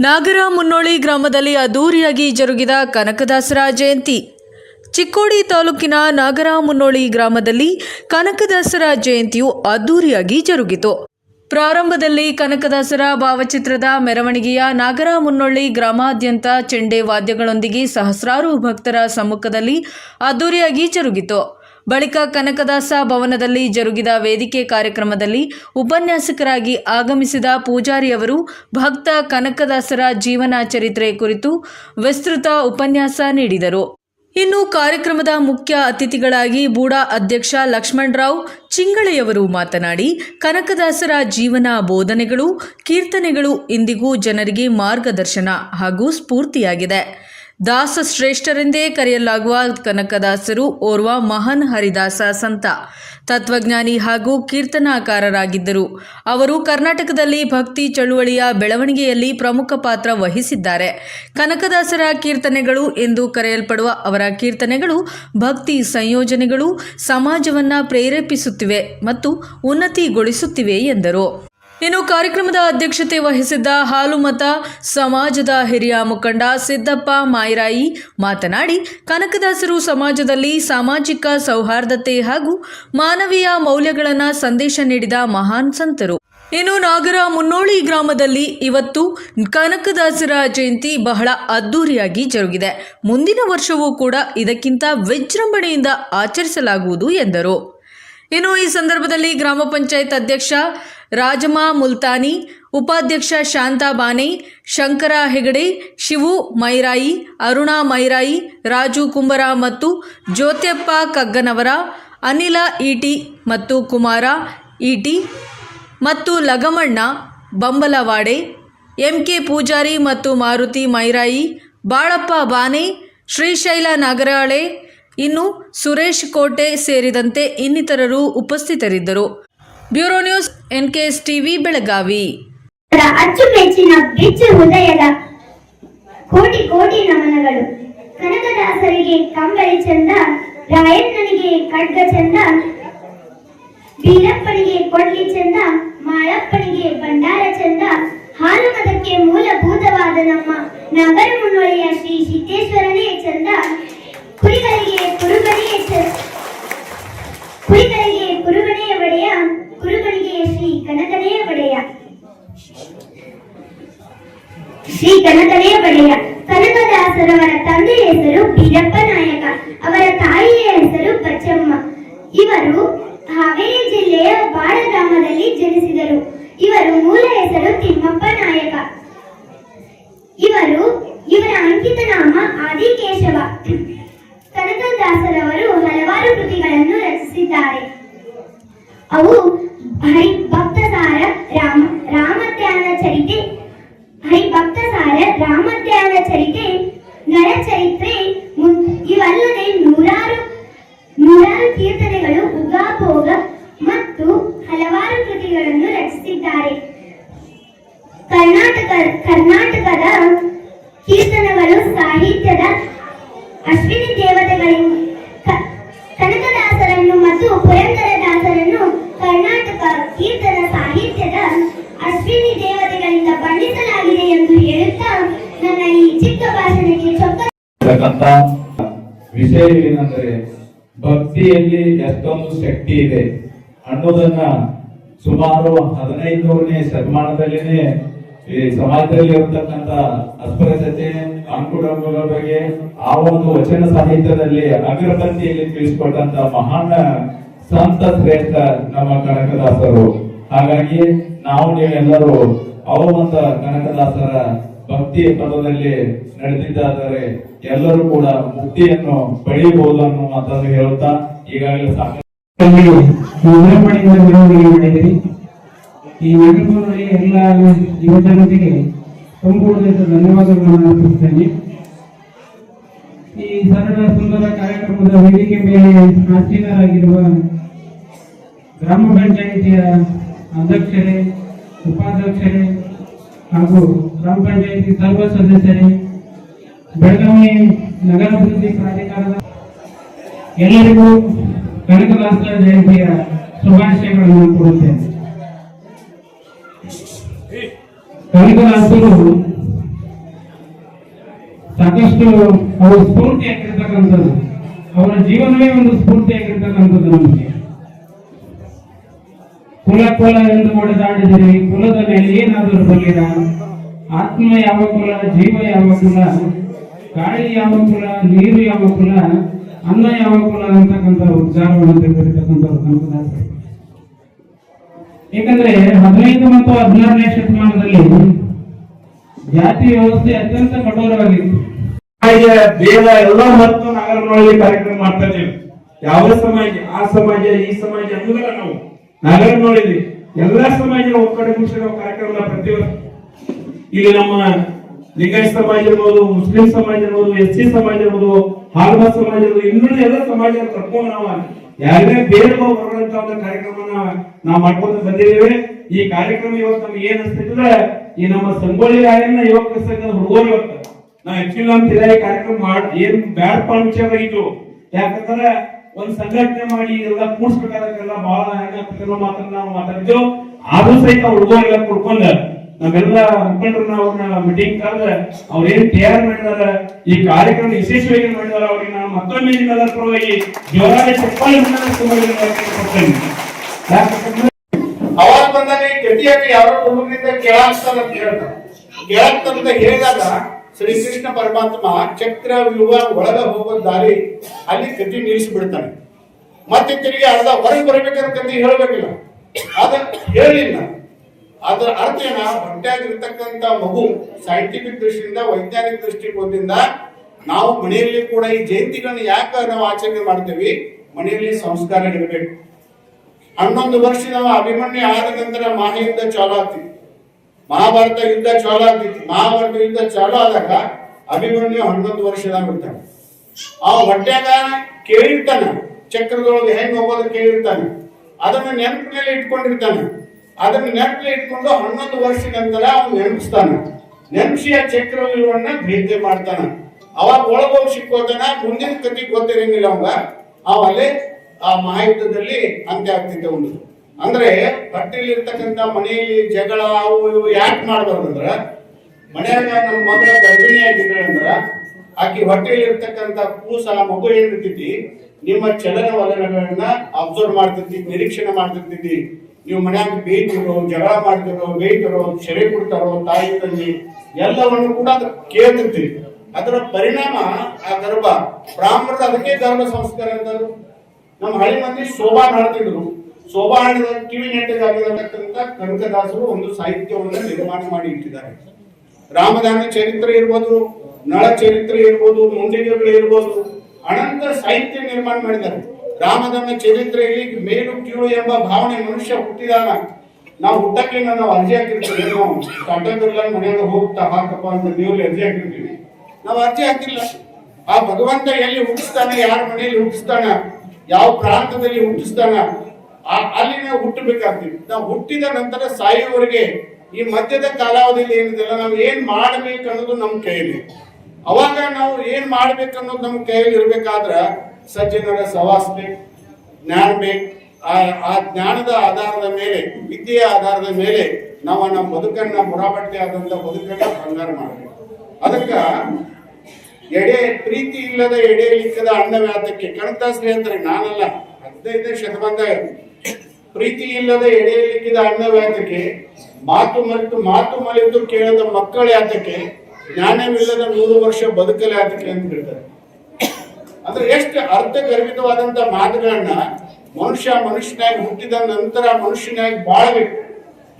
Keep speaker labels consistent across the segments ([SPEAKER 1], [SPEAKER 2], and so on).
[SPEAKER 1] ನಾಗರ ಮುನ್ನೋಳಿ ಗ್ರಾಮದಲ್ಲಿ ಅದ್ದೂರಿಯಾಗಿ ಜರುಗಿದ ಕನಕದಾಸರ ಜಯಂತಿ ಚಿಕ್ಕೋಡಿ ತಾಲೂಕಿನ ನಾಗರ ಮುನ್ನೋಳಿ ಗ್ರಾಮದಲ್ಲಿ ಕನಕದಾಸರ ಜಯಂತಿಯು ಅದ್ದೂರಿಯಾಗಿ ಜರುಗಿತು. ಪ್ರಾರಂಭದಲ್ಲಿ ಕನಕದಾಸರ ಭಾವಚಿತ್ರದ ಮೆರವಣಿಗೆಯ ನಾಗರ ಮುನ್ನೊಳ್ಳಿ ಗ್ರಾಮಾದ್ಯಂತ ಚೆಂಡೆ ವಾದ್ಯಗಳೊಂದಿಗೆ ಸಹಸ್ರಾರು ಭಕ್ತರ ಸಮ್ಮುಖದಲ್ಲಿ ಅದ್ದೂರಿಯಾಗಿ ಜರುಗಿತು. ಬಳಿಕ ಕನಕದಾಸ ಭವನದಲ್ಲಿ ಜರುಗಿದ ವೇದಿಕೆ ಕಾರ್ಯಕ್ರಮದಲ್ಲಿ ಉಪನ್ಯಾಸಕರಾಗಿ ಆಗಮಿಸಿದ ಪೂಜಾರಿಯವರು ಭಕ್ತ ಕನಕದಾಸರ ಜೀವನ ಚರಿತ್ರೆ ಕುರಿತು ವಿಸ್ತೃತ ಉಪನ್ಯಾಸ ನೀಡಿದರು. ಇನ್ನು ಕಾರ್ಯಕ್ರಮದ ಮುಖ್ಯ ಅತಿಥಿಗಳಾಗಿ ಬೂಡಾ ಅಧ್ಯಕ್ಷ ಲಕ್ಷ್ಮಣರಾವ್ ಚಿಂಗಳೆಯವರು ಮಾತನಾಡಿ, ಕನಕದಾಸರ ಜೀವನ ಬೋಧನೆಗಳು, ಕೀರ್ತನೆಗಳು ಇಂದಿಗೂ ಜನರಿಗೆ ಮಾರ್ಗದರ್ಶನ ಹಾಗೂ ಸ್ಫೂರ್ತಿಯಾಗಿದೆ. ದಾಸ ಶ್ರೇಷ್ಠರೆಂದೇ ಕರೆಯಲಾಗುವ ಕನಕದಾಸರು ಓರ್ವ ಮಹಾನ್ ಹರಿದಾಸ ಸಂತ. ತತ್ವಜ್ಞಾನಿ ಹಾಗೂ ಕೀರ್ತನಾಕಾರರಾಗಿದ್ದರು. ಅವರು ಕರ್ನಾಟಕದಲ್ಲಿ ಭಕ್ತಿ ಚಳುವಳಿಯ ಬೆಳವಣಿಗೆಯಲ್ಲಿ ಪ್ರಮುಖ ಪಾತ್ರ ವಹಿಸಿದ್ದಾರೆ. ಕನಕದಾಸರ ಕೀರ್ತನೆಗಳು ಎಂದು ಕರೆಯಲ್ಪಡುವ ಅವರ ಕೀರ್ತನೆಗಳು ಭಕ್ತಿ ಸಂಯೋಜನೆಗಳು, ಸಮಾಜವನ್ನು ಪ್ರೇರೇಪಿಸುತ್ತಿವೆ ಮತ್ತು ಉನ್ನತಿಗೊಳಿಸುತ್ತಿವೆ ಎಂದರು. ಇನ್ನು ಕಾರ್ಯಕ್ರಮದ ಅಧ್ಯಕ್ಷತೆ ವಹಿಸಿದ್ದ ಹಾಲುಮತ ಸಮಾಜದ ಹಿರಿಯ ಮುಖಂಡ ಸಿದ್ದಪ್ಪ ಮಾಯಿರಾಯಿ ಮಾತನಾಡಿ, ಕನಕದಾಸರು ಸಮಾಜದಲ್ಲಿ ಸಾಮಾಜಿಕ ಸೌಹಾರ್ದತೆ ಹಾಗೂ ಮಾನವೀಯ ಮೌಲ್ಯಗಳನ್ನು ಸಂದೇಶ ನೀಡಿದ ಮಹಾನ್ ಸಂತರು. ಇನ್ನು ನಾಗರ ಮುನ್ನೋಳಿ ಗ್ರಾಮದಲ್ಲಿ ಇವತ್ತು ಕನಕದಾಸರ ಜಯಂತಿ ಬಹಳ ಅದ್ದೂರಿಯಾಗಿ ಜರುಗಿದೆ. ಮುಂದಿನ ವರ್ಷವೂ ಕೂಡ ಇದಕ್ಕಿಂತ ವಿಜೃಂಭಣೆಯಿಂದ ಆಚರಿಸಲಾಗುವುದು ಎಂದರು. ಇನ್ನು ಈ ಸಂದರ್ಭದಲ್ಲಿ ಗ್ರಾಮ ಪಂಚಾಯತ್ ಅಧ್ಯಕ್ಷ ರಾಜಮಾ ಮುಲ್ತಾನಿ, ಉಪಾಧ್ಯಕ್ಷ ಶಾಂತಾ ಬಾನೆ ಶಂಕರ ಹೆಗಡೆ, ಶಿವು ಮೈರಾಯಿ, ಅರುಣಾ ಮೈರಾಯಿ, ರಾಜು ಕುಂಬರ ಮತ್ತು ಜ್ಯೋತ್ಯಪ್ಪ ಕಗ್ಗನವರ, ಅನಿಲ ಈಟಿ ಮತ್ತು ಕುಮಾರ ಈಟಿ ಮತ್ತು ಲಗಮಣ್ಣ ಬಂಬಲವಾಡೆ, ಎಂಕೆ ಪೂಜಾರಿ ಮತ್ತು ಮಾರುತಿ ಮೈರಾಯಿ, ಬಾಳಪ್ಪ ಬಾನೆ ಶ್ರೀಶೈಲ ನಾಗರಾಳೆ ಇನ್ನು ಸುರೇಶ್ ಕೋಟೆ ಸೇರಿದಂತೆ ಇನ್ನಿತರರು ಉಪಸ್ಥಿತರಿದ್ದರು. Bureau news, NKS TV, Belagavi.
[SPEAKER 2] ಅಚ್ಚುಮೆಚ್ಚಿನ ಬಿಚ್ಚು ಹೃದಯದ ಕೋಟಿ ಕೋಟಿ ನಮನಗಳು. ಕನಕದಾಸರಿಗೆ ಕಂಬಳಿ ಚಂದ, ರಾಯಣ್ಣನಿಗೆ ಖಡ್ಗ ಚಂದ, ಬೀರಪ್ಪನಿಗೆ ಕೊಡ್ಲಿ ಚಂದ, ಮಾಳಪ್ಪನಿಗೆ ಭಂಡಾರ ಚಂದ ಹಾಲುಮದಕ್ಕೆ ಮೂಲಭೂತವಾದ ನಮ್ಮ ನಗರ ಮುನ್ನೊಳೆಯ ಶ್ರೀ ಸಿದ್ದೇಶ್ವರನೇ ಚಂದ முதல்வர தந்தை பிறப்ப நாயக்கா ಕೃತಿಗಳನ್ನು ರಚಿಸಿದ್ದಾರೆ. ಕರ್ನಾಟಕ, ಕರ್ನಾಟಕದ ಕೀರ್ತನಗಳು, ಸಾಹಿತ್ಯದ ಅಶ್ವಿನಿ ದೇವತೆಗಳಿಂದ ಕ- ಕನಕದಾಸರನ್ನು ಮತ್ತು ಪುರಂದರದಾಸರನ್ನು ಕರ್ನಾಟಕ ಕೀರ್ತನ, ಸಾಹಿತ್ಯದ ಅಶ್ವಿನಿ ದೇವತೆಗಳಿಂದ ಬಣ್ಣಿಸಲಾಗಿದೆ ಎಂದು ಹೇಳುತ್ತಾ ನನ್ನ ಈ ಚಿಕ್ಕ ಭಾಷಣಕ್ಕೆ ಚೊಕ್ಕ
[SPEAKER 3] ವಿಷಯ ಏನಂದ್ರೆ ಭಕ್ತಿಯಲ್ಲಿ ಎಷ್ಟೊಂದು ಶಕ್ತಿ ಇದೆ ಅನ್ನೋದನ್ನ ಸುಮಾರು ಹದಿನೈದನೇ ಶತಮಾನದಲ್ಲಿನೇ ಈ ಸಮಾಜದಲ್ಲಿ ಇರತಕ್ಕಂತ ಅಸ್ಪೃಶ್ಯತೆ ಅಂಕುಡಂಕುಗಳ ಬಗ್ಗೆ ಆ ಒಂದು ವಚನ ಸಾಹಿತ್ಯದಲ್ಲಿ ಅಗರಬತ್ತಿಯಲ್ಲಿ ತಿಳಿಸಿಕೊಟ್ಟಂತ ಮಹಾನ್ ಸಂತ ಶ್ರೇಷ್ಠ ನಮ್ಮ ಕನಕದಾಸರು. ಹಾಗಾಗಿ ನಾವು ನೀವೆಲ್ಲರೂ ಅವ ಒಂದು ಕನಕದಾಸರ ಭಕ್ತಿ ಪದದಲ್ಲಿ ನಡೆದಿದ್ದಾದರೆ ಎಲ್ಲರೂ ಕೂಡ ಮುಕ್ತಿಯನ್ನು ಪಡೆಯಬಹುದು ಅನ್ನುವಂಥದ್ದು ಹೇಳುತ್ತಾ ಈಗಾಗಲೇ ಸಾಕಷ್ಟು
[SPEAKER 4] ವಿಜೃಂಭಣೆಯಿಂದ ಮೆರವಣಿಗೆ ಮಾಡಿದಿರಿ ಈ ಮೆರವಣಿಗೆ ಎಲ್ಲ ಯುವಜನತೆಗೆ ಸಂಪೂರ್ಣ ಧನ್ಯವಾದಗಳನ್ನು ಅರ್ಪಿಸುತ್ತೇನೆ. ಈ ಸರಳ ಸುಂದರ ಕಾರ್ಯಕ್ರಮದ ವೇದಿಕೆ ಮೇಲೆ ಆಸೀನರಾಗಿರುವ ಗ್ರಾಮ ಪಂಚಾಯಿತಿಯ ಅಧ್ಯಕ್ಷರೇ, ಉಪಾಧ್ಯಕ್ಷರೇ ಹಾಗೂ ಗ್ರಾಮ ಪಂಚಾಯಿತಿ ಸರ್ವ ಸದಸ್ಯರೇ, ಬೆಳಗಾವಿ ನಗರಾಭಿವೃದ್ಧಿ ಪ್ರಾಧಿಕಾರದ ಎಲ್ಲರಿಗೂ ಕನಕದಾಸರ ಜಯಂತಿಯ ಶುಭಾಶಯಗಳನ್ನು ಕೊಡುತ್ತೇನೆ ಕನಕದಾಸರು ಸಾಕಷ್ಟು ಅವರು ಸ್ಫೂರ್ತಿಯಾಗಿರ್ತಕ್ಕಂಥದ್ದು. ಅವರ ಜೀವನವೇ ಒಂದು ಸ್ಫೂರ್ತಿಯಾಗಿರ್ತಕ್ಕಂಥದ್ದು ನಮಗೆ. ಕುಲ ಕುಲ ಎಂದು ಹೊಡೆದಾಡಿದರೆ ಕುಲದ ಮೇಲೆ ಏನಾದರೂ ಬಗೆದ ಆತ್ಮ ಯಾವ ಕುಲ, ಜೀವ ಯಾವ ಕುಲ, ಗಾಳಿ ಯಾವ ಕುಲ, ನೀರು ಯಾವ ಕುಲ? ಅನ್ನ ಯಾವ ಕುಲ ಅಂತಕ್ಕಂಥ ವಿಚಾರವನ್ನು ತೆಗೆದಿರ್ತಕ್ಕಂಥವ್ರು ಕನಕದಾಸರು ಏಕೆಂದ್ರೆ ಹದಿನೈದು ಮತ್ತು ಹದಿನಾರನೇ ಶತಮಾನದಲ್ಲಿ ಜಾತಿ ವ್ಯವಸ್ಥೆ ಅತ್ಯಂತ ಕಠೋರವಾಗಿತ್ತು.
[SPEAKER 5] ಬೇಗ ಎಲ್ಲ ಮತ್ತು ನಗರಗಳಲ್ಲಿ ಕಾರ್ಯಕ್ರಮ ಮಾಡ್ತಾ ಇದ್ದೇವೆ. ಯಾವ ಸಮಾಜ, ಆ ಸಮಾಜ, ಈ ಸಮಾಜ ಅನ್ನೋದಲ್ಲ ನಾವು ನಾಗರನೊಳಗೆ ಎಲ್ಲಾ ಸಮಾಜ ಒಕ್ಕಡೆ ನಾವು ಕಾರ್ಯಕ್ರಮ ಪ್ರತಿ ವರ್ಷ ಇಲ್ಲಿ ನಮ್ಮ ಲಿಂಗಾಯತ ಸಮಾಜ ಇರ್ಬೋದು, ಮುಸ್ಲಿಂ ಸಮಾಜ ಇರ್ಬೋದು, ಎಸ್ ಸಿ ಸಮಾಜ ಇರ್ಬೋದು ಹಾಲ್ಮ ಸಮಾಜ ಇರ್ಬೋದು, ಇನ್ನುಳಿದ ಎಲ್ಲ ಸಮಾಜ ಕರ್ಕೊಂಡು ನಾವು ಯಾರೇ ಬೇರೆ ಬರುವಂತ ಒಂದು ಕಾರ್ಯಕ್ರಮನ ನಾವು ಮಾಡ್ಕೊಂಡು ಬಂದಿದ್ದೇವೆ. ಈ ಕಾರ್ಯಕ್ರಮ ಇವತ್ತು ನಮ್ಗೆ ಏನ್ ಅನ್ಸ್ತಿದ್ರೆ ಈ ನಮ್ಮ ಸಂಗೋಳಿ ರಾಯಣ್ಣ ಯುವಕ ಸಂಘದ ಹುಡುಗರು ಇವತ್ತು. ನಾವ್ ಆಕ್ಚುಲಿ ನಮ್ ಕಾರ್ಯಕ್ರಮ ಮಾಡ್, ಏನ್ ಬ್ಯಾಡ್ ಪಾಂಡಿತ್ಯವಾಗಿತ್ತು ಯಾಕಂದ್ರೆ ಒಂದ್ ಸಂಘಟನೆ ಮಾಡಿ ಎಲ್ಲ ಕೂಡ್ಸ್ಬೇಕಾದಕ್ಕೆಲ್ಲ ಬಹಳ ಹೆಂಗಾಗ್ತದೆ ಮಾತನ್ನ ನಾವು ಮಾತಾಡಿದ್ವು ಆದ್ರೂ ಸಹಿತ ಹುಡುಗರು ಕುಡ್ಕೊಂಡ ನಾವೆಲ್ಲ ಮುಖಂಡರನ್ನ ಅವ್ರನ್ನ ಮೀಟಿಂಗ್ ಕರೆದ ಅವ್ರ ಏನ್ ತಯಾರು ಮಾಡಿದಾರ? ಈ ಕಾರ್ಯಕ್ರಮ ಯಶಸ್ವಿಯಾಗಿ ಮಾಡಿದಾರ ಅವ್ರಿಗೆ ನಾನು ಮತ್ತೊಮ್ಮೆ ನಿಮ್ಮೆಲ್ಲರ ಪರವಾಗಿ ಜೋರಾಗಿ ಚಪ್ಪಾಳಿ ಯಾಕಂದ್ರೆ
[SPEAKER 6] ಅವಾಗ ಬಂದಾಗ ಗತಿಯಾಗಿ ಯಾರೋ ಹುಡುಗರಿಂದ ಕೇಳಾಕ್ತಾರ ಅಂತ ಹೇಳ್ತಾರೆ. ಕೇಳಾಕ್ತಾರ ಅಂತ ಹೇಳಿದಾಗ ಶ್ರೀ ಕೃಷ್ಣ ಪರಮಾತ್ಮ ಚಕ್ರ ವ್ಯೂಹ ಒಳಗ ಹೋಗೋ ದಾರಿ ಅಲ್ಲಿ ಗತಿ ನಿಲ್ಲಿಸಿ ಬಿಡ್ತಾನೆ ಮತ್ತೆ ತಿರುಗಿ ಅರ್ಧ ಹೊರಗೆ ಬರ್ಬೇಕಾದ್ರೆ ಕತಿ ಹೇಳ್ಬೇಕಿಲ್ಲ. ಅದ ಹೇಳಿಲ್ಲ. ಅದರ ಅರ್ಥ ಏನ? ಹೊಟ್ಟೆಯಾಗಿರ್ತಕ್ಕಂತ ಮಗು ಸೈಂಟಿಫಿಕ್ ದೃಷ್ಟಿಯಿಂದ, ವೈಜ್ಞಾನಿಕ ದೃಷ್ಟಿಕೋನದಿಂದ ನಾವು ಮನೆಯಲ್ಲಿ ಕೂಡ ಈ ಜಯಂತಿಗಳನ್ನ ಯಾಕೆ ನಾವು ಆಚರಣೆ ಮಾಡ್ತೇವೆ? ಮನೆಯಲ್ಲಿ ಸಂಸ್ಕಾರ ಇರಬೇಕು. ಹನ್ನೊಂದು ವರ್ಷ ನಾವು ಅಭಿಮನ್ಯ ಆದ ನಂತರ ಮಹಾಯುದ್ಧ ಚಾಲು ಆಗ್ತಿತ್ತು. ಮಹಾಭಾರತ ಯುದ್ಧ ಚಾಲು ಆಗ್ತಿತ್ತು. ಮಹಾಭಾರತ ಯುದ್ಧ ಚಾಲು ಆದಾಗ ಅಭಿಮನ್ಯು ಹನ್ನೊಂದು ವರ್ಷದಾಗ ಇರ್ತಾನೆ ಆ ಹೊಟ್ಟೆಗ ಕೇಳಿರ್ತಾನೆ. ಚಕ್ರದೊಳಗೆ ಹೆಂಗ್ ಹೋಗೋದು ಕೇಳಿರ್ತಾನೆ. ಅದನ್ನ ನೆನಪಿನಲ್ಲಿ ಇಟ್ಕೊಂಡಿರ್ತಾನೆ. ಅದನ್ನ ನೆನಪಿನಲ್ಲಿ ಇಟ್ಕೊಂಡು ಹನ್ನೊಂದು ವರ್ಷ ನಂತರ ಅವನು ನೆನಪಿಸ್ತಾನೆ. ನೆನಪಿಸಿ ಆ ಚಕ್ರವ್ಯೂಹವನ್ನ ಭೇದ್ಯ ಮಾಡ್ತಾನ. ಅವಾಗ ಒಳಗೋಗಿ ಸಿಕ್ಕೋತಾನ, ಮುಂದಿನ ಕತಿ ಗೊತ್ತಿರಂಗಿಲ್ಲ ಅವಾಗ. ಅವ ಅಲ್ಲೇ ಆ ಮಹಾಯುದ್ಧದಲ್ಲಿ ಅಂತ್ಯ ಆಗ್ತಿದ್ದ ಒಂದು ಅಂದ್ರೆ ಹೊಟ್ಟೆಯಲ್ಲಿ ಇರ್ತಕ್ಕಂಥ ಮನೆಯಲ್ಲಿ ಜಗಳ, ಅವು ಇವು ಯಾಕೆ ಮಾಡಬಾರ್ದು ಅಂದ್ರ, ಮನೆಯಾಗ ನಮ್ಮ ಮಗಳ ಗರ್ಭಿಣಿ ಆಗಿದ್ರೆ ಅಂದ್ರ, ಆಕಿ ಹೊಟ್ಟೆಯಲ್ಲಿ ಇರ್ತಕ್ಕಂಥ ಕೂಸ ಮಗು ಏನಿರ್ತೈತಿ ನಿಮ್ಮ ಚಲನವಲನಗಳನ್ನ ಅಬ್ಸರ್ವ್ ಮಾಡ್ತಿರ್ತಿ ನಿರೀಕ್ಷಣೆ ಮಾಡ್ತಿರ್ತಿದ್ದಿ ನೀವು ಮನ್ಯಾಗ ಬೇಯ್ತಿರೋ, ಜಗಳ ಮಾಡ್ತಿರೋ, ಬೇಯ್ತಿರೋ, ಸೆರೆ ಕೊಡ್ತಾರೋ, ತಾಯಿ ತಂದಿ ಎಲ್ಲವನ್ನು ಕೂಡ ಕೇಳ್ತಿರ್ತೀವಿ. ಅದರ ಪರಿಣಾಮ ಆ ಗರ್ಭ. ಬ್ರಾಹ್ಮಣರು ಅದಕ್ಕೆ ಗರ್ಭ ಸಂಸ್ಕಾರ ಅಂತಾರೆ. ನಮ್ಮ ಹಳ್ಳಿ ಮಂದಿ ಶೋಭಾ ಹಾಡ್ತಿದ್ರು ಶೋಭಾ ಹಾಡಿದ ಕಿವಿ ನೆಟ್ಟದಾಗಿರತಕ್ಕಂಥ ಕನಕದಾಸರು ಒಂದು ಸಾಹಿತ್ಯವನ್ನು ನಿರ್ಮಾಣ ಮಾಡಿ ಇಟ್ಟಿದ್ದಾರೆ. ರಾಮದಾನ ಚರಿತ್ರೆ ಇರ್ಬೋದು, ನಳ ಚರಿತ್ರೆ ಇರ್ಬೋದು ಮುಂಡಿಗೆಗಳು ಇರ್ಬೋದು, ಅನಂತ ಸಾಹಿತ್ಯ ನಿರ್ಮಾಣ ಮಾಡಿದ್ದಾರೆ. ರಾಮದಾನ ಚರಿತ್ರೆಯಲ್ಲಿ ಮೇಲು ಕೀಳು ಎಂಬ ಭಾವನೆ ಮನುಷ್ಯ ಹುಟ್ಟಿದಾನ ನಾವು ಹುಟ್ಟಕ್ಕೆ ನಾವು ಅರ್ಜಿ ಹಾಕಿರ್ತೀವಿ. ನಾವು ತಟ್ಟದಿಲ್ಲ ಮನೆಯಲ್ಲಿ ಹೋಗ್ತಾ, ಹಾಕಪ್ಪ ಅಂತ ನೀವು ಅರ್ಜಿ ಹಾಕಿರ್ತೀವಿ. ನಾವು ಅರ್ಜಿ ಹಾಕಿಲ್ಲ. ಆ ಭಗವಂತ ಎಲ್ಲಿ ಹುಟ್ಟಿಸ್ತಾನೆ, ಯಾರ ಮನೆಯಲ್ಲಿ ಹುಟ್ಟಿಸ್ತಾನ, ಯಾವ ಪ್ರಾಂತದಲ್ಲಿ ಹುಟ್ಟಿಸ್ತಾನ ಅಲ್ಲಿ ನಾವು ಹುಟ್ಟಬೇಕಾಗ್ತೀವಿ. ನಾವು ಹುಟ್ಟಿದ ನಂತರ ಸಾಯುವವರೆಗೆ ಈ ಮಧ್ಯದ ಕಾಲಾವಧಿಯಲ್ಲಿ ಏನಿದೆಲ್ಲ ನಾವು ಏನ್ ಮಾಡ್ಬೇಕು ಅನ್ನೋದು ನಮ್ಮ ಕೈಯಲ್ಲಿ. ಅವಾಗ ನಾವು ಏನ್ ಮಾಡ್ಬೇಕು ಅನ್ನೋದು ನಮ್ಮ ಕೈಯಲ್ಲಿ ಇರ್ಬೇಕಾದ್ರ ಸಜ್ಜನರ ಸವಾಸ ಬೇಕು ಜ್ಞಾನ ಬೇಕ್ ಆ ಜ್ಞಾನದ ಆಧಾರದ ಮೇಲೆ, ವಿದ್ಯೆಯ ಆಧಾರದ ಮೇಲೆ ನಾವು ನಮ್ಮ ಬದುಕನ್ನ ಮುರಾಬಟ್ಟೆ ಆದಂತ ಬದುಕನ್ನ ಬಂಗಾರ ಮಾಡಬೇಕು. ಅದಕ್ಕ ಎಡೆ ಪ್ರೀತಿ ಇಲ್ಲದ ಎಡೆ ಲಿಕ್ಕದ ಅನ್ನವ್ಯಾತಕ್ಕೆ ಕಣತಾಸ್ರಿ ಅಂದ್ರೆ ನಾನಲ್ಲ, ಹದಿನೈದನೇ ಶತಮಾನದ ಪ್ರೀತಿ ಇಲ್ಲದ ಎಡೆ ಲಿಕ್ಕಿದ ಅನ್ನವ್ಯಾತಕ್ಕೆ ಮಾತು ಮರೆತು ಮಾತು ಮರೆತು ಕೇಳದ ಮಕ್ಕಳ ಯಾತಕ್ಕೆ ಜ್ಞಾನವಿಲ್ಲದ ನೂರು ವರ್ಷ ಬದುಕಲ ಯಾತಕ್ಕೆ ಅಂತ ಹೇಳ್ತಾರೆ. ಅಂದ್ರೆ ಎಷ್ಟು ಅರ್ಥಗರ್ಭಿತವಾದಂತ ಮಾತುಗಳನ್ನ ಮನುಷ್ಯ ಮನುಷ್ಯನಾಗಿ ಹುಟ್ಟಿದ ನಂತರ ಮನುಷ್ಯನಾಗಿ ಬಾಳ್ಬೇಕು.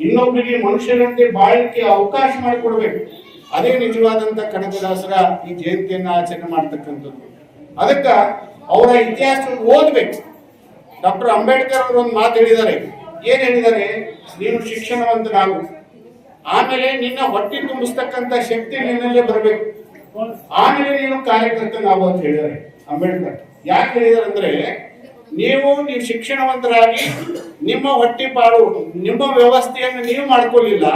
[SPEAKER 6] ಇನ್ನೊಬ್ಬರಿಗೆ ಮನುಷ್ಯನಂತೆ ಬಾಳಲಿಕ್ಕೆ ಅವಕಾಶ ಮಾಡಿಕೊಡ್ಬೇಕು. ಅದೇ ನಿಜವಾದಂತ ಕನಕದಾಸರ ಈ ಜಯಂತಿಯನ್ನ ಆಚರಣೆ ಮಾಡ್ತಕ್ಕಂಥದ್ದು. ಅದಕ್ಕ ಅವರ ಇತಿಹಾಸ ಓದ್ಬೇಕು. ಡಾಕ್ಟರ್ ಅಂಬೇಡ್ಕರ್ ಅವರು ಒಂದು ಮಾತು ಹೇಳಿದ್ದಾರೆ. ಏನ್ ಹೇಳಿದ್ದಾರೆ? ನೀನು ಶಿಕ್ಷಣವಂತನಾಗು. ಆಮೇಲೆ ನಿನ್ನ ಹೊಟ್ಟೆ ತುಂಬಿಸ್ತಕ್ಕಂಥ ಶಕ್ತಿ ನಿನ್ನಲ್ಲೇ ಬರಬೇಕು. ಆಮೇಲೆ ನೀನು ಕಾರ್ಯಕರ್ತನಾಗು ಅಂತ ಹೇಳಿದ್ದಾರೆ. ಅಂಬೇಡ್ಕರ್. ಯಾಕೆ ಹೇಳಿದಾರೆ ಅಂದ್ರೆ ನೀವು ನೀವು ಶಿಕ್ಷಣವಂತರಾಗಿ ನಿಮ್ಮ ಹೊಟ್ಟೆ ಪಾಡು ನಿಮ್ಮ ವ್ಯವಸ್ಥೆಯನ್ನು ನೀವು ಮಾಡ್ಕೊಳ್ಳಿಲ್ಲ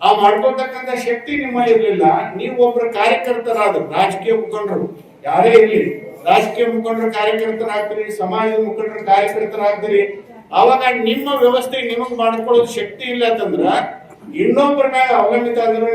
[SPEAKER 6] ಆ ಮಾಡ್ಕೊಳ್ತಕ್ಕಂತ ಶಕ್ತಿ ನಿಮ್ಮ ಇರಲಿಲ್ಲ, ನೀವು ಒಬ್ಬರ ಕಾರ್ಯಕರ್ತರಾದ್ರು ರಾಜಕೀಯ ಮುಖಂಡರು, ಯಾರೇ ಇರಲಿ, ರಾಜಕೀಯ ಮುಖಂಡರು ಕಾರ್ಯಕರ್ತರಾಗ್ತೀರಿ, ಸಮಾಜದ ಮುಖಂಡರು ಕಾರ್ಯಕರ್ತರಾಗ್ತೀರಿ ಅವಾಗ ನಿಮ್ಮ ವ್ಯವಸ್ಥೆ ನಿಮಗೆ ಮಾಡ್ಕೊಳ್ಳೋದು ಶಕ್ತಿ ಇಲ್ಲ ಅಂತಂದ್ರ ಇನ್ನೊಬ್ಬರ ಮ್ಯಾಗ ಅವಲಂಬಿತ ಅಂದ್ರೆ